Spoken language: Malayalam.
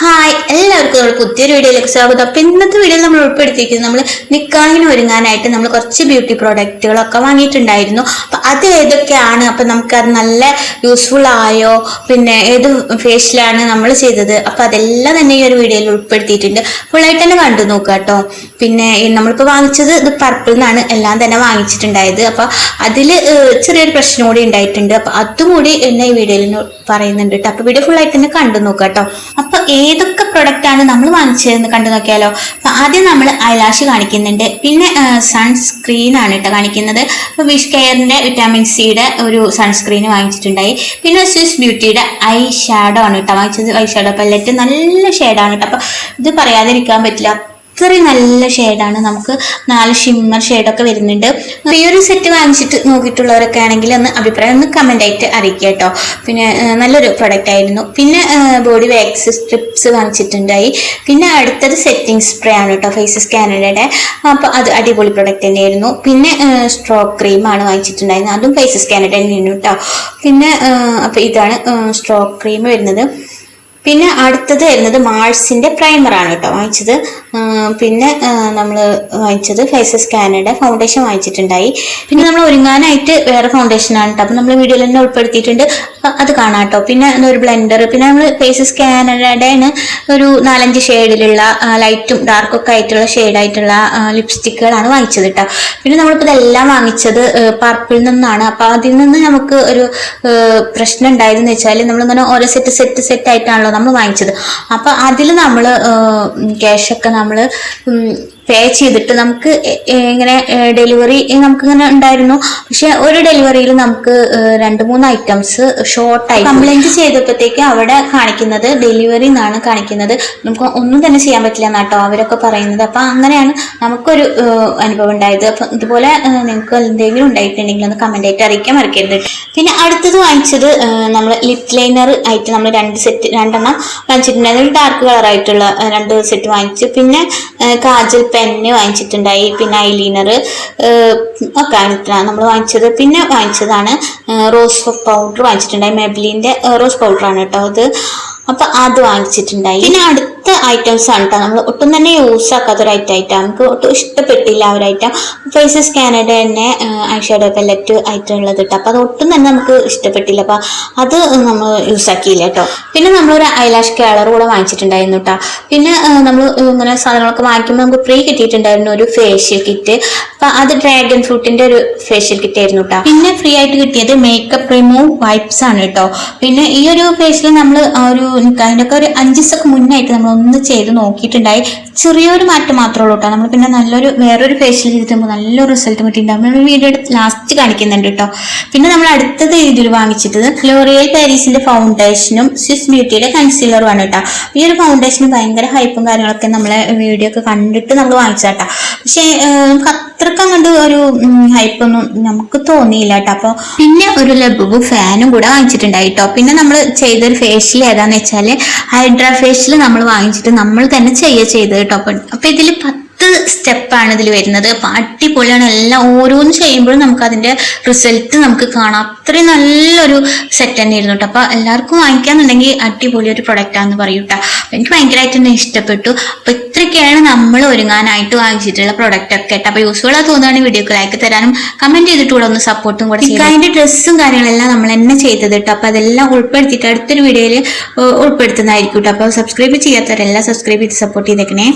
ഹായ് എല്ലാവർക്കും നമ്മൾ പുതിയൊരു വീഡിയോയിലേക്ക് സ്വാഗതം. അപ്പൊ ഇന്നത്തെ വീഡിയോയിൽ നമ്മൾ ഉൾപ്പെടുത്തിയിരിക്കുന്നത് നമ്മൾ നിക്കാഹിന് ഒരുങ്ങാനായിട്ട് നമ്മൾ കുറച്ച് ബ്യൂട്ടി പ്രോഡക്റ്റുകളൊക്കെ വാങ്ങിയിട്ടുണ്ടായിരുന്നു. അപ്പൊ അത് ഏതൊക്കെയാണ്? അപ്പൊ നമുക്ക് അത് നല്ല യൂസ്ഫുൾ ആയോ? പിന്നെ ഏത് ഫേഷ്യലാണ് നമ്മൾ ചെയ്തത്? അപ്പൊ അതെല്ലാം തന്നെ ഈ ഒരു വീഡിയോയിൽ ഉൾപ്പെടുത്തിയിട്ടുണ്ട്. ഫുള്ളായിട്ട് തന്നെ കണ്ടു നോക്കുക കേട്ടോ പിന്നെ നമ്മളിപ്പോൾ വാങ്ങിച്ചത് ഇത് പർപ്പിൾ നിന്നാണ് എല്ലാം തന്നെ വാങ്ങിച്ചിട്ടുണ്ടായത്. അപ്പൊ അതിൽ ചെറിയൊരു പ്രശ്നം കൂടി ഉണ്ടായിട്ടുണ്ട്. അപ്പൊ അതും കൂടി എന്നെ ഈ വീഡിയോയിൽ പറയുന്നുണ്ട് കേട്ടോ അപ്പൊ വീഡിയോ ആയിട്ട് തന്നെ കണ്ടു നോക്കുക കേട്ടോ അപ്പൊ ഏതൊക്കെ ആണ് നമ്മൾ വാങ്ങിച്ചതെന്ന് കണ്ടു നോക്കിയാലോ? അപ്പൊ ആദ്യം നമ്മൾ ഐലാഷ് കാണിക്കുന്നുണ്ട്. പിന്നെ സൺസ്ക്രീൻ ആണ് കേട്ടോ കാണിക്കുന്നത്. അപ്പോൾ വിഷ് കെയറിന്റെ വിറ്റാമിൻ സിയുടെ ഒരു സൺസ്ക്രീൻ വാങ്ങിച്ചിട്ടുണ്ടായി. പിന്നെ സ്വിസ് ബ്യൂട്ടിയുടെ ഐ ഷാഡോ ആണ് കേട്ടോ വാങ്ങിച്ചത്. ഐ ഷാഡോ പല്ലറ്റ് നല്ല ഷെയ്ഡാണ് കേട്ടോ അപ്പൊ ഇത് പറയാതിരിക്കാൻ പറ്റില്ല. അത്രയും നല്ല ഷെയ്ഡാണ് നമുക്ക് നാല് ഷിമ്മർ ഷെയ്ഡൊക്കെ വരുന്നുണ്ട്. ഈ ഒരു സെറ്റ് വാങ്ങിച്ചിട്ട് നോക്കിയിട്ടുള്ളവരൊക്കെ ആണെങ്കിൽ ഒന്ന് അഭിപ്രായം ഒന്ന് കമന്റ് ആയിട്ട് അറിയിക്കുക കേട്ടോ. പിന്നെ നല്ലൊരു പ്രൊഡക്റ്റ് ആയിരുന്നു. പിന്നെ ബോഡി വാക്സ് സ്ട്രിപ്സ് വാങ്ങിച്ചിട്ടുണ്ടായി. പിന്നെ അടുത്തത് സെറ്റിംഗ് സ്പ്രേ ആണ് കേട്ടോ ഫേസ് സ്കാനറുടെ അപ്പോൾ അത് അടിപൊളി പ്രൊഡക്റ്റ് തന്നെയായിരുന്നു. പിന്നെ സ്ട്രോക്ക് ക്രീം ആണ് വാങ്ങിച്ചിട്ടുണ്ടായിരുന്നത്. അതും ഫേസ് സ്കാനർ തന്നെയാണ് കേട്ടോ. പിന്നെ അപ്പോൾ ഇതാണ് സ്ട്രോക്ക് ക്രീം വരുന്നത്. പിന്നെ അടുത്തത് വരുന്നത് പ്രൈമർ ആണ് കേട്ടോ വാങ്ങിച്ചത്. പിന്നെ നമ്മൾ വാങ്ങിച്ചത് ഫേസ് സ്കാനറുടെ ഫൗണ്ടേഷൻ വാങ്ങിച്ചിട്ടുണ്ടായി. പിന്നെ നമ്മൾ ഒരുങ്ങാനായിട്ട് വേറെ ഫൗണ്ടേഷൻ ആണ് കേട്ടോ. അപ്പം നമ്മൾ വീഡിയോയിൽ തന്നെ ഉൾപ്പെടുത്തിയിട്ടുണ്ട്. അത് കാണാം കേട്ടോ. പിന്നെ ഒരു ബ്ലെൻഡർ. പിന്നെ നമ്മൾ ഫേസ് സ്കാനറുടെ ഒരു നാലഞ്ച് ഷെയ്ഡിലുള്ള ലൈറ്റും ഡാർക്കും ഒക്കെ ആയിട്ടുള്ള ഷെയ്ഡായിട്ടുള്ള ലിപ്സ്റ്റിക്കുകളാണ് വാങ്ങിച്ചത് കേട്ടോ. പിന്നെ നമ്മളിപ്പോൾ ഇതെല്ലാം വാങ്ങിച്ചത് പർപ്പിൾ നിന്നാണ്. അപ്പോൾ അതിൽ നിന്ന് നമുക്ക് ഒരു പ്രശ്നം ഉണ്ടായതെന്ന് വെച്ചാൽ നമ്മളിങ്ങനെ ഓരോ സെറ്റ് സെറ്റ് സെറ്റ് ആയിട്ടാണല്ലോ നമ്മൾ വാങ്ങിച്ചത്. അപ്പോൾ അതിൽ നമ്മൾ ക്യാഷൊക്കെ നമ്മൾ പേ ചെയ്തിട്ട് നമുക്ക് ഇങ്ങനെ ഡെലിവറി നമുക്ക് ഇങ്ങനെ ഉണ്ടായിരുന്നു. പക്ഷെ ഒരു ഡെലിവറിയിൽ നമുക്ക് രണ്ട് മൂന്ന് ഐറ്റംസ് ഷോർട്ടായി കംപ്ലൈന്റ് ചെയ്തപ്പോഴത്തേക്ക് അവിടെ കാണിക്കുന്നത് ഡെലിവറി എന്നാണ് കാണിക്കുന്നത്. നമുക്ക് ഒന്നും തന്നെ ചെയ്യാൻ പറ്റില്ല എന്നാട്ടോ അവരൊക്കെ പറയുന്നത്. അപ്പൊ അങ്ങനെയാണ് നമുക്കൊരു അനുഭവം ഉണ്ടായത്. അപ്പൊ ഇതുപോലെ നിങ്ങൾക്ക് എന്തെങ്കിലും ഉണ്ടായിട്ടുണ്ടെങ്കിൽ ഒന്ന് കമന്റ് ആയിട്ട് അറിയിക്കാൻ മറക്കരുത്. പിന്നെ അടുത്തത് വാങ്ങിച്ചത് നമ്മൾ ലിപ് ലൈനർ ആയിട്ട് നമ്മൾ രണ്ട് സെറ്റ് രണ്ടെണ്ണം വാങ്ങിച്ചിട്ടുണ്ടായിരുന്നു ഡാർക്ക് കളർ ആയിട്ടുള്ള ഏഹ്, രണ്ട് സെറ്റ് വാങ്ങിച്ചു. പിന്നെ കാജൽ കാജൽ പെന്ന് വാങ്ങിച്ചിട്ടുണ്ടായി. പിന്നെ ഐലൈനർ ഒക്കെ നമ്മൾ വാങ്ങിച്ചത്. പിന്നെ വാങ്ങിച്ചതാണ് റോസ് പൗഡർ വാങ്ങിച്ചിട്ടുണ്ടായി. മെബ്ലിന്റെ റോസ് പൗഡറാണ് കേട്ടോ അത്. അപ്പൊ അത് വാങ്ങിച്ചിട്ടുണ്ടായി. പിന്നെ അടുത്ത ഐറ്റംസ് ആണ് കേട്ടോ നമ്മൾ ഒട്ടും തന്നെ യൂസ് ആക്കാത്ത ഒരു ഐറ്റം ആയിട്ടാണ്. നമുക്ക് ഒട്ടും ഇഷ്ടപ്പെട്ടില്ല ആ ഒരു ഐറ്റം ഫേസ് സ്കാനഡ തന്നെ ഐഷാഡോ പെല്ലറ്റ് ഐറ്റം ഉള്ളത് കേട്ടോ അപ്പൊ അത് ഒട്ടും തന്നെ നമുക്ക് ഇഷ്ടപ്പെട്ടില്ല. അപ്പൊ അത് നമ്മൾ യൂസ് ആക്കിയില്ല കേട്ടോ പിന്നെ നമ്മളൊരു ഐലാഷ് കളർ കൂടെ വാങ്ങിച്ചിട്ടുണ്ടായിരുന്നു കേട്ടോ പിന്നെ നമ്മൾ ഇങ്ങനെ സാധനങ്ങളൊക്കെ വാങ്ങിക്കുമ്പോൾ നമുക്ക് ഫ്രീ കിട്ടിയിട്ടുണ്ടായിരുന്നു ഒരു ഫേഷ്യൽ കിറ്റ് അപ്പൊ അത് ഡ്രാഗൺ ഫ്രൂട്ടിന്റെ ഒരു ഫേഷ്യൽ കിറ്റ് ആയിരുന്നു കേട്ടോ പിന്നെ ഫ്രീ ആയിട്ട് കിട്ടിയത് മേക്കപ്പ് റിമൂവ് വൈപ്സ് ആണ് കേട്ടോ പിന്നെ ഈ ഒരു ഫേഷ്യൽ നമ്മൾ ഒരു അതിന്റെ ഒക്കെ ഒരു അഞ്ച് ദിവസമൊക്കെ മുന്നായിട്ട് നമ്മൾ ഒന്ന് ചെയ്ത് നോക്കിയിട്ടുണ്ടായി. ചെറിയൊരു മാറ്റം മാത്രമേ ഉള്ളൂ കേട്ടോ. നമ്മൾ പിന്നെ നല്ലൊരു വേറൊരു ഫേഷ്യൽ ചെയ്തിട്ടുമ്പോൾ നല്ലൊരു റിസൾട്ട് കിട്ടിയിട്ടുണ്ട്. നമ്മൾ വീഡിയോ ലാസ്റ്റ് കാണിക്കുന്നുണ്ട് കേട്ടോ. പിന്നെ നമ്മൾ അടുത്തത് ഇതിൽ വാങ്ങിച്ചിട്ടത് ലോറിയൽ പാരീസിന്റെ ഫൗണ്ടേഷനും സ്വിസ് ബ്യൂട്ടിയുടെ കൺസീലറും ആണ് കേട്ടോ. ഈ ഒരു ഫൗണ്ടേഷന് ഭയങ്കര ഹൈപ്പും കാര്യങ്ങളൊക്കെ നമ്മളെ വീഡിയോ ഒക്കെ കണ്ടിട്ട് നമ്മൾ വാങ്ങിച്ചാട്ടോ പക്ഷേ നമുക്ക് അത്രയ്ക്ക് അങ്ങോട്ട് ഒരു ഹൈപ്പൊന്നും നമുക്ക് തോന്നിയില്ല കേട്ടോ. അപ്പോൾ പിന്നെ ഒരു ലബുബ് ഫാനും കൂടെ വാങ്ങിച്ചിട്ടുണ്ടായി കേട്ടോ. പിന്നെ നമ്മൾ ചെയ്തൊരു ഫേഷ്യൽ ഏതാന്ന് വെച്ചാൽ ഹൈഡ്രാ ഫേഷ്യൽ നമ്മൾ വാങ്ങിച്ചിട്ട് നമ്മൾ തന്നെ ചെയ്യുക ചെയ്തത് കേട്ടോ അപ്പം അപ്പം ഇതിൽ സ്റ്റെപ്പാണ് ഇതിൽ വരുന്നത്. അപ്പം അടിപൊളിയാണ്. എല്ലാം ഓരോന്ന് ചെയ്യുമ്പോഴും നമുക്ക് അതിന്റെ റിസൾട്ട് നമുക്ക് കാണാം. അത്രയും നല്ലൊരു സെറ്റ് തന്നെയായിരുന്നു കേട്ടോ അപ്പൊ എല്ലാവർക്കും വാങ്ങിക്കാന്നുണ്ടെങ്കിൽ അടിപൊളി ഒരു പ്രൊഡക്റ്റ് ആണെന്ന് പറയൂ കേട്ടോ എനിക്ക് ഭയങ്കരമായിട്ട് തന്നെ ഇഷ്ടപ്പെട്ടു. അപ്പൊ ഇത്രയൊക്കെയാണ് നമ്മൾ ഒരുങ്ങാനായിട്ട് വാങ്ങിച്ചിട്ടുള്ള പ്രൊഡക്റ്റ് ഒക്കെ കേട്ടോ അപ്പൊ യൂസ്ഫുൾ ആ തോന്നുകയാണെങ്കിൽ വീഡിയോക്ക് ലൈക്ക് തരാനും കമന്റ് ചെയ്തിട്ട് കൂടെ ഒന്ന് സപ്പോർട്ടും കൂടെ അതിന്റെ ഡ്രസ്സും കാര്യങ്ങളെല്ലാം നമ്മൾ തന്നെ ചെയ്തത് കേട്ടോ അപ്പൊ അതെല്ലാം ഉൾപ്പെടുത്തിയിട്ട് അടുത്തൊരു വീഡിയോയിൽ ഉൾപ്പെടുത്തുന്നതായിരിക്കും കേട്ടോ അപ്പൊ സബ്സ്ക്രൈബ് ചെയ്യാത്തവരെല്ലാം സബ്സ്ക്രൈബ് ചെയ്ത് സപ്പോർട്ട് ചെയ്തേക്കണേ.